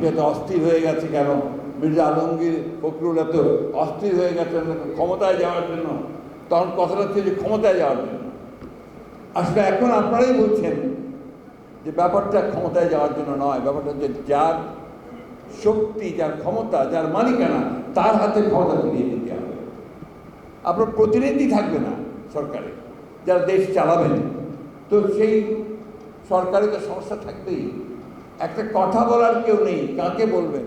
BNP এত অস্থির হয়ে গেছে কেন? মির্জা আলমগীর ফখরুল এত অস্থির হয়ে গেছে ক্ষমতায় যাওয়ার জন্য। তখন কথাটা হচ্ছে যে ক্ষমতায় যাওয়ার জন্য। আসলে এখন আপনারাই বলছেন যে ব্যাপারটা ক্ষমতায় যাওয়ার জন্য নয়। ব্যাপারটা হচ্ছে যার শক্তি, যার ক্ষমতা, যার মালিকানা, তার হাতে ক্ষমতা ফিরিয়ে দিতে হবে। আপনার প্রতিনিধি থাকবে না সরকারে। যারা দেশ চালাবেন, তো সেই সরকারে তো সমস্যা থাকবেই। একটা কথা বলার কেউ নেই, কাকে বলবেন?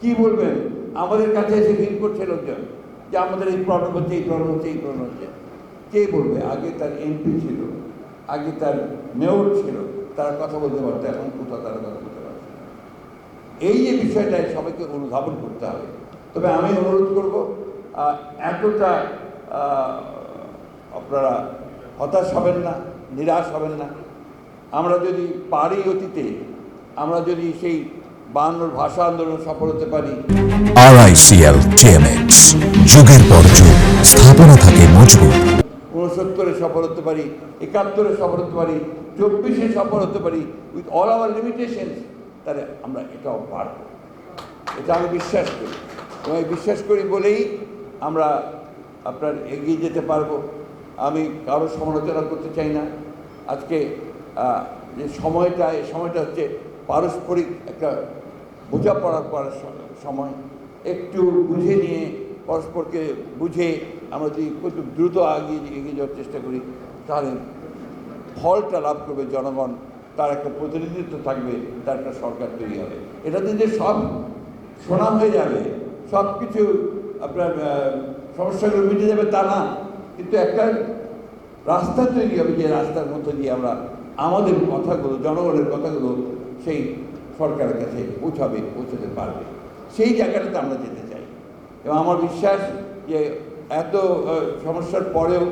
কি বলবেন? আমাদের কাছে এসে ভিড় করছে লোকজন যে আমাদের এই প্রবলেম হচ্ছে, এই প্রবলেম হচ্ছে, এই প্রবলেম হচ্ছে। কে বলবে? আগে তার এমপি ছিল, আগে তার মেয়র ছিল, তারা কথা বলতে পারতো, এখন কোথাও তারা কথা বলতে পারছে এই যে বিষয়টাই সবাইকে অনুধাবন করতে হবে। তবে আমি অনুরোধ করব এতটা আপনারা হতাশ হবেন না, নিরাশ হবেন না। আমরা যদি পারি অতীতে আমরা যদি সেই বায়ান্নর ভাষা আন্দোলন সফল হতে পারি। আরআইসিএল টিএমএক্স যুগের পর যুগ স্থাপনা থাকে মজবুত। উনসত্তরে সফল হতে পারি একাত্তরে সফল হতে পারি চব্বিশে সফল হতে পারি উইথ অল আওয়ার লিমিটেশন তাহলে আমরা এটাও পারব। এটা আমি বিশ্বাস করি। এবং বিশ্বাস করি বলেই আমরা আপনার এগিয়ে যেতে পারব। আমি কারও সমালোচনা করতে চাই না। আজকে যে সময়টা এই সময়টা হচ্ছে পারস্পরিক একটা বোঝাপড়া করার সময় একটু বুঝে নিয়ে পরস্পরকে বুঝে আমরা যদি একটু দ্রুত এগিয়ে এগিয়ে যাওয়ার চেষ্টা করি, তাহলে ফলটা লাভ করবে জনগণ, তার একটা প্রতিনিধিত্ব থাকবে, তার একটা সরকার তৈরি হবে। এটাতে যে সব শোনা হয়ে যাবে, সব কিছু আপনার সমস্যাগুলো মিটে যাবে তা না, কিন্তু একটা রাস্তা তৈরি হবে যে রাস্তার মধ্যে দিয়ে আমরা আমাদের কথাগুলো জনগণের কথাগুলো সেই সরকারের কাছে পৌঁছাবে পৌঁছাতে পারবে। সেই জায়গাটাতে আমরা যেতে চাই। এবং আমার বিশ্বাস যে এত সমস্যার পরেও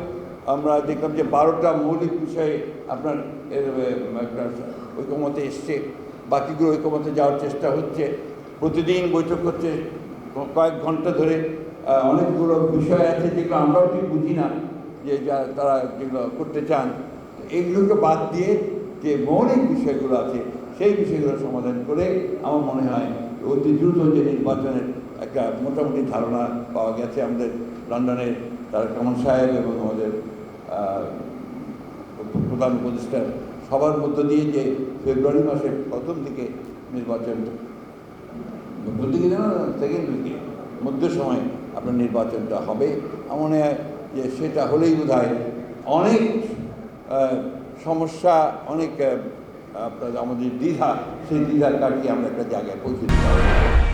আমরা দেখলাম যে বারোটা মৌলিক বিষয়ে আপনার এর, ঐকমতে এসছে বাকিগুলো ঐকমতে যাওয়ার চেষ্টা হচ্ছে। প্রতিদিন বৈঠক হচ্ছে কয়েক ঘণ্টা ধরে অনেকগুলো বিষয় আছে যেগুলো আমরাও ঠিক বুঝি না যে যা তারা যেগুলো করতে চান। এইগুলোকে বাদ দিয়ে যে মৌলিক বিষয়গুলো আছে, সেই বিষয়গুলো সমাধান করে আমার মনে হয় অতি দ্রুত যে নির্বাচনের একটা মোটামুটি ধারণা পাওয়া গেছে আমাদের লন্ডনের তার কামাল সাহেব এবং আমাদের প্রধান উপদেষ্টার সবার মধ্য দিয়ে যে ফেব্রুয়ারি মাসের প্রথম দিকে নির্বাচন দিকে না সেকেন্ড উইকে মধ্য সময় আপনার নির্বাচনটা হবে। আমার মনে হয় যে সেটা হলেই বোধ অনেক সমস্যা অনেক আপনার আমাদের দ্বিধা সেই দ্বিধার কাটিয়ে আমরা একটা জায়গায় পৌঁছে দিতে